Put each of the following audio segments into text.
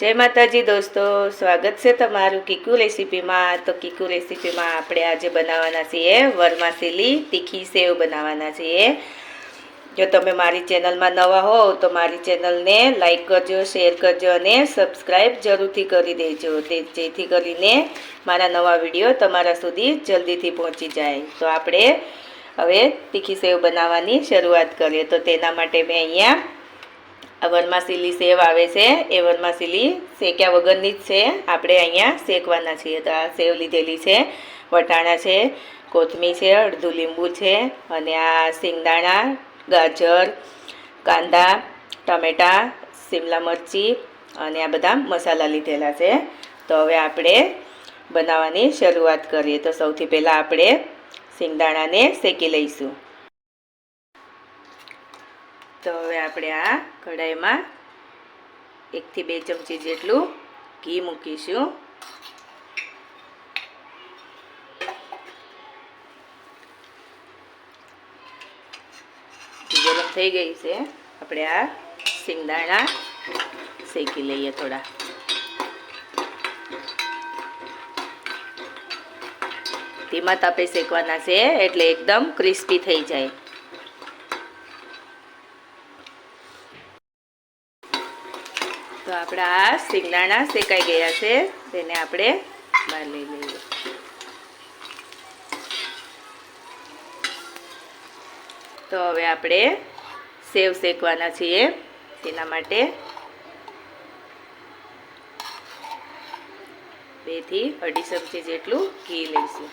જય માતાજી દોસ્તો, સ્વાગત છે તમારું કીકુ રેસીપીમાં. તો કીકુ રેસીપીમાં આપણે આજે બનાવવાના છીએ વરમાસેલી તીખી સેવ બનાવવાના છીએ. જો તમે મારી ચેનલમાં નવા હો, તો મારી ચેનલને લાઈક કરજો, શેર કરજો અને સબસ્ક્રાઈબ જરૂરથી કરી દેજો. તે જેથી કરીને મારા નવા વીડિયો તમારા સુધી જલ્દીથી પહોંચી જાય. તો આપણે હવે તીખી સેવ બનાવવાની શરૂઆત કરીએ. તો તેના માટે મેં અહીંયા આ વરમાસીલી સેવ આવે છે. એ વરમાસીલી શેક્યા વગરની જ છે. આપણે અહીંયા શેકવાના છીએ. તો આ સેવ લીધેલી છે. વટાણા છે, કોથમીર છે, અડધું લીંબુ છે અને આ સિંગદાણા ગાજર, કાંદા, ટમેટાં, શિમલા મરચી અને આ બધા મસાલા લીધેલા છે. તો હવે આપણે બનાવવાની શરૂઆત કરીએ. તો સૌથી પહેલાં આપણે સિંગદાણાને શેકી લઈશું. તો હવે આપણે આ કઢાઈમાં એકથી બે ચમચી જેટલું ઘી મૂકીશું. ગરમ થઈ ગઈ છે. આપણે આ સિંગદાણા શેકી લઈએ થોડા. ધીમા તાપે શેકવાના છે એટલે એકદમ ક્રિસ્પી થઈ જાય. આપણા સિંગદાણા શેકાઈ ગયા છે, તેને આપણે બહાર લઈ લઈએ. તો હવે આપણે સેવ શેકવાના છીએ, તેના માટે બેથી અઢી ચમચી જેટલું ઘી લઈશું.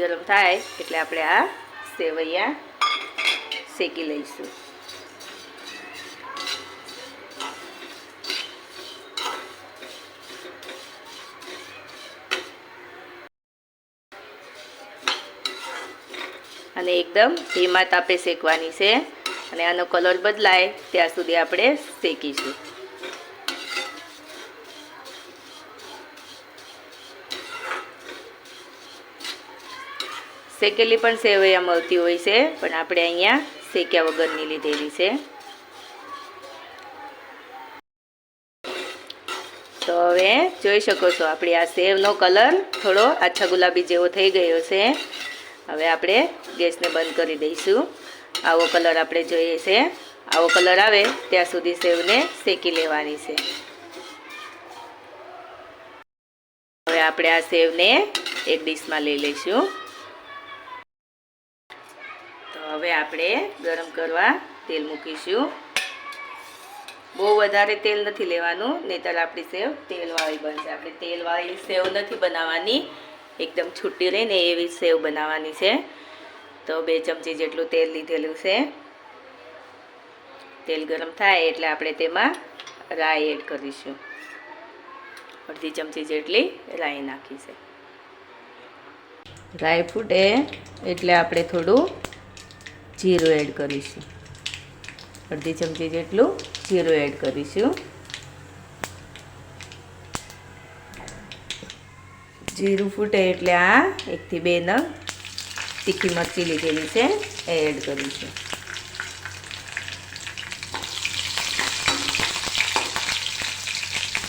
ગરમ થાય એટલે આપણે આ સેવૈયા શેકી લઈશું. અને એકદમ ધીમા તાપે શેકવાની છે અને આનો કલર બદલાય ત્યાં સુધી આપણે શેકીશું. શેકેલી પણ સેવૈયા મળતી હોય છે, પણ આપણે અહીંયા શેક્યા વગરની લીધેલી છે. તો હવે જોઈ શકો છો, આપણી આ સેવનો કલર થોડો આછા ગુલાબી જેવો થઈ ગયો છે. હવે આપણે ગેસને બંધ કરી દઈશું. આવો કલર આપણે જોઈએ છે. આવો કલર આવે ત્યાં સુધી સેવને શેકી લેવાની છે. હવે આપણે આ સેવને એક ડીશમાં લઈ લઈશું. હવે આપણે ગરમ કરવા તેલ મૂકીશું. બહુ વધારે તેલ નથી લેવાનું, નહીંતર આપણી સેવ તેલવાળી બનશે. આપણે તેલવાળી સેવ નથી બનાવવાની, એકદમ છૂટી રહીને એવી સેવ બનાવવાની છે. તો બે ચમચી જેટલું તેલ લીધેલું છે. તેલ ગરમ થાય એટલે આપણે તેમાં રાઈ એડ કરીશું. અડધી ચમચી જેટલી રાઈ નાખી છે. રાઈ ફૂટે એટલે આપણે થોડું જીરું એડ કરીશું. અડધી ચમચી જેટલું જીરું એડ કરીશું. જીરું ફૂટે એટલે આ એકથી બે નંગ તીખી મરચી લીધેલી છે, એ એડ કરીશું.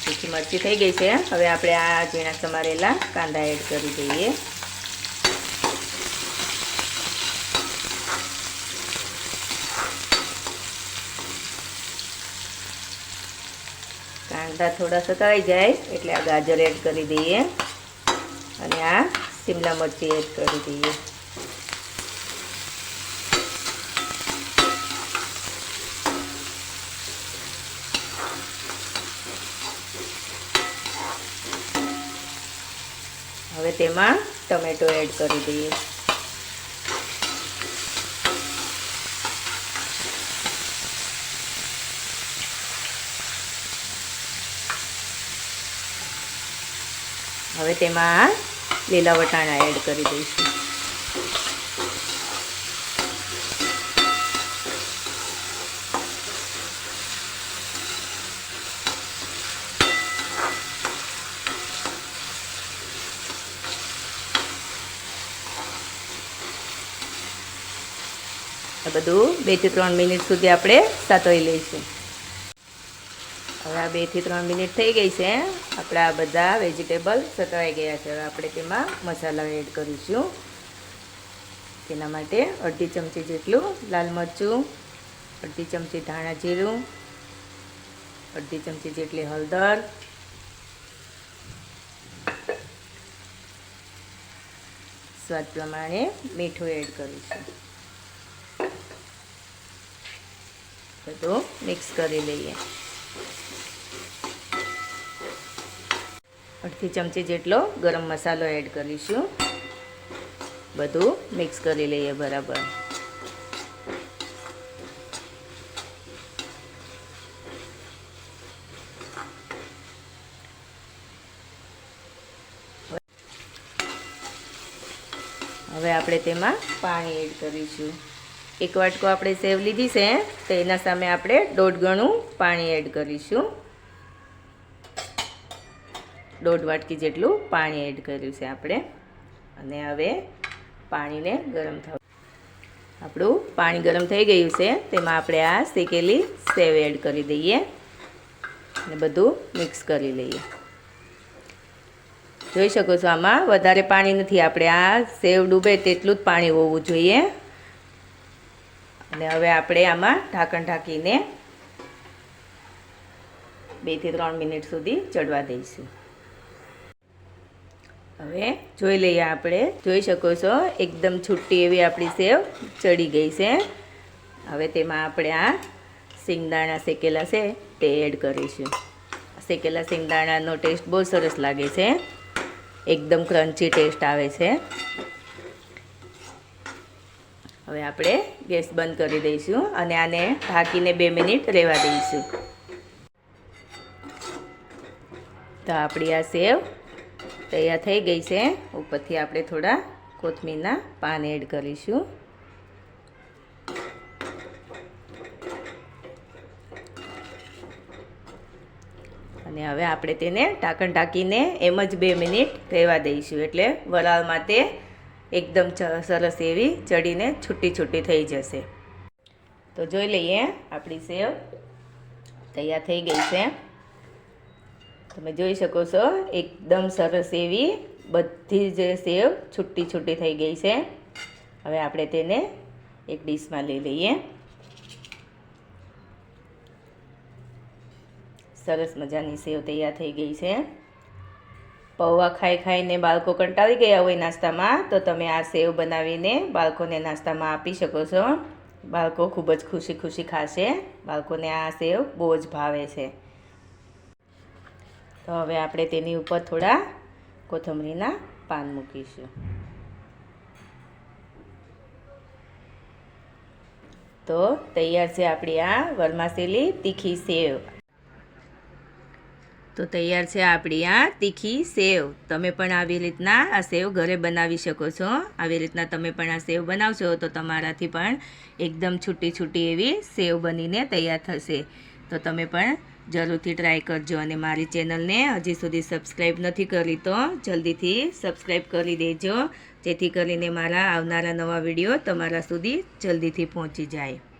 તીખી મરચી થઈ ગઈ છે, હવે આપણે આ ઝીણા સમારેલા કાંદા એડ કરી દઈએ. કાંદા થોડા સતળાઈ જાય, એટલે આ ગાજર એડ કરી દઈએ. અને આ શિમલા મરચી એડ કરી દઈએ. હવે તેમાં ટમેટો એડ કરી દઈએ. હવે તેમાં લીલા વટાણા એડ કરી દઈશું. બધું બેથી ત્રણ મિનિટ સુધી આપણે સાતોઈ લઈશું. હવે આ બેથી ત્રણ મિનિટ થઈ ગઈ છે આપણા બધા વેજીટેબલ સતવાઈ ગયા છે. હવે આપણે તેમાં મસાલા એડ કરીશું. તેના માટે અડધી ચમચી જેટલું લાલ મરચું, અડધી ચમચી ધાણા જીરું, અડધી ચમચી જેટલી હળદર, સ્વાદ પ્રમાણે મીઠું એડ કરીશું. બધું મિક્સ કરી લઈએ. અડધી ચમચી જેટલો ગરમ મસાલો એડ કરીશું. બધું મિક્સ કરી લઈએ બરાબર. હવે આપણે તેમાં પાણી એડ કરીશું. એક વાટકો આપણે સેવ લીધી છે, તો એના સામે આપણે દોઢ ગણું પાણી એડ કરીશું. દોઢ વાટકી જેટલું પાણી એડ કર્યું છે આપણે. અને હવે પાણીને ગરમ થવા આપણું પાણી ગરમ થઈ ગયું છે. તેમાં આપણે આ શેકેલી સેવ એડ કરી દઈએ. અને બધું મિક્સ કરી લઈએ. જોઈ શકો છો આમાં વધારે પાણી નથી. આપણે આ સેવ ડૂબે તેટલું જ પાણી હોવું જોઈએ. અને હવે આપણે આમાં ઢાંકણ ઢાંકીને બેથી ત્રણ મિનિટ સુધી ચડવા દઈશું. હવે જોઈ લઈએ આપણે. જોઈ શકો છો, એકદમ છૂટી એવી આપણી સેવ ચડી ગઈ છે. હવે તેમાં આપણે આ સિંગદાણા શેકેલા છે તે એડ કરીશું. શેકેલા સિંગદાણાનો ટેસ્ટ બહુ સરસ લાગે છે. એકદમ ક્રન્ચી ટેસ્ટ આવે છે. હવે આપણે ગેસ બંધ કરી દઈશું અને આને ઢાંકીને બે મિનિટ રહેવા દઈશું. તો આપણી આ સેવ તૈયાર થઈ ગઈ છે. ઉપરથી આપણે થોડા કોથમીરના પાન એડ કરીશું. અને હવે આપણે તેને ઢાંકણ ઢાંકીને એમ જ બે મિનિટ રહેવા દઈશું. એટલે વરાળમાં તે એકદમ સરસ એવી ચડીને છૂટી છૂટી થઈ જશે. તો જોઈ લઈએ, આપણી સેવ તૈયાર થઈ ગઈ છે. તમે જોઈ શકો છો, એકદમ સરસ એવી બધી જ સેવ છૂટી છૂટી થઈ ગઈ છે. હવે આપણે તેને એક ડીશમાં લઈ લઈએ. સરસ મજાની સેવ તૈયાર થઈ ગઈ છે. પૌવા ખાઈ ખાઈને બાળકો કંટાળી ગયા હોય નાસ્તામાં, તો તમે આ સેવ બનાવીને બાળકોને નાસ્તામાં આપી શકો છો. બાળકો ખૂબ જ ખુશી ખુશી ખાશે. બાળકોને આ સેવ બહુ જ ભાવે છે. તો હવે આપણે તેની ઉપર થોડા કોથમરીના પાન મૂકીશું. તો તૈયાર છે આપણી આ વરમાસેલી તીખી સેવ. તો તૈયાર છે આપણી આ તીખી સેવ. તમે પણ આવી રીતના આ સેવ ઘરે બનાવી શકો છો. આવી રીતના તમે પણ આ સેવ બનાવશો તો તમારાથી પણ એકદમ છૂટી છૂટી એવી સેવ બનીને તૈયાર થશે. તો તમે પણ જરૂરથી ટ્રાય કરજો અને મારી ચેનલને હજી સુધી સબસ્ક્રાઈબ નથી કરી તો જલ્દીથી સબસ્ક્રાઈબ કરી દેજો, જેથી કરીને મારા આવનારા નવા વીડિયો તમારા સુધી જલ્દીથી પહોંચી જાય.